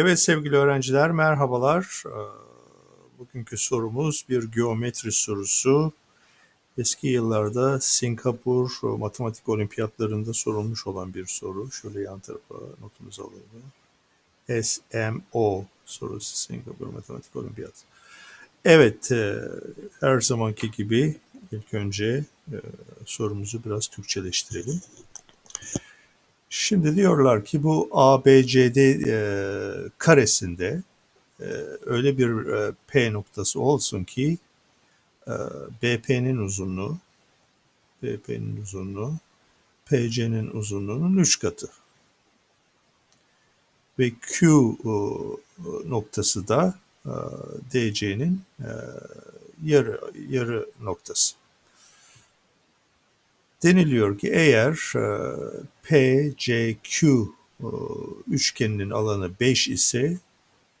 Evet sevgili öğrenciler merhabalar. Ee, Bugünkü sorumuz bir geometri sorusu. Eski yıllarda Singapur matematik olimpiyatlarında sorulmuş olan bir soru. Şöyle yan tarafa notumuzu alalım. SMO sorusu Singapur Matematik Olimpiyat. Evet, e, her zamanki gibi ilk önce e, sorumuzu biraz Türkçeleştirelim. Şimdi diyorlar ki bu ABCD e, karesinde e, öyle bir e, P noktası olsun ki e, BP'nin uzunluğu BP'nin uzunluğu PC'nin uzunluğunun 3 katı. Ve Q e, noktası da e, DC'nin e, yarı yarı noktası. Deniliyor ki eğer e, PCQ e, üçgeninin alanı 5 ise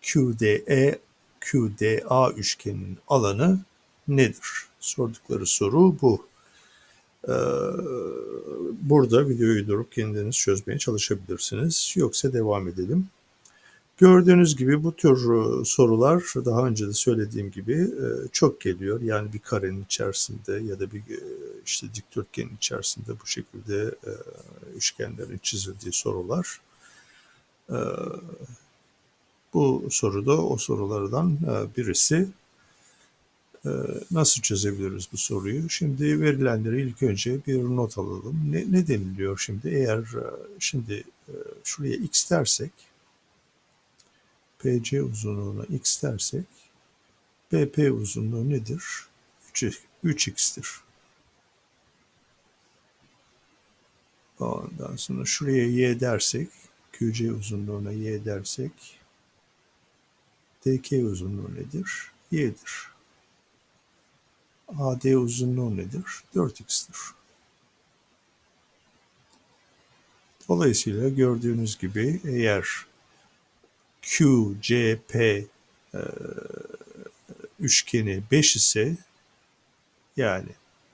QDE QDA üçgeninin alanı nedir? Sordukları soru bu. Ee, burada videoyu durup kendiniz çözmeye çalışabilirsiniz. Yoksa devam edelim. Gördüğünüz gibi bu tür e, sorular daha önce de söylediğim gibi e, çok geliyor. Yani bir karenin içerisinde ya da bir e, işte dikdörtgenin içerisinde bu şekilde üçgenlerin çizildiği sorular. Bu soru da o sorulardan birisi. Nasıl çözebiliriz bu soruyu? Şimdi verilenleri ilk önce bir not alalım. Ne, ne deniliyor şimdi? Eğer şimdi şuraya x dersek PC uzunluğuna x dersek BP uzunluğu nedir? 3x'tir. Ondan sonra şuraya y dersek QC uzunluğuna y dersek DK uzunluğu nedir? y'dir. AD uzunluğu nedir? 4x'tir. Dolayısıyla gördüğünüz gibi eğer Q, C, P e, üçgeni 5 ise yani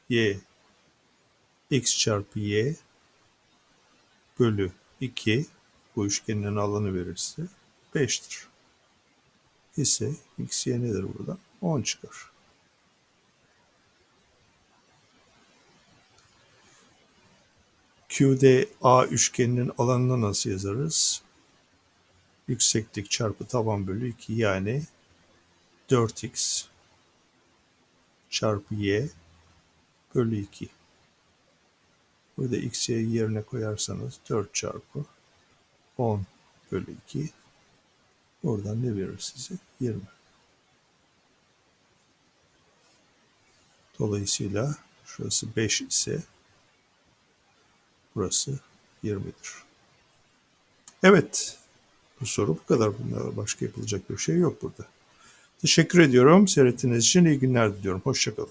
Y x çarpı Y bölü 2 bu üçgenin alanı verirse 5'tir. İse x y nedir burada? 10 çıkar. QD A üçgeninin alanını nasıl yazarız? yükseklik çarpı taban bölü 2 yani 4x çarpı y bölü 2. Burada x, y yerine koyarsanız 4 çarpı 10 bölü 2. Oradan ne verir size? 20. Dolayısıyla şurası 5 ise burası 20'dir. Evet, bu soru bu kadar. Bunda başka yapılacak bir şey yok burada. Teşekkür ediyorum. Seyrettiğiniz için iyi günler diliyorum. Hoşçakalın.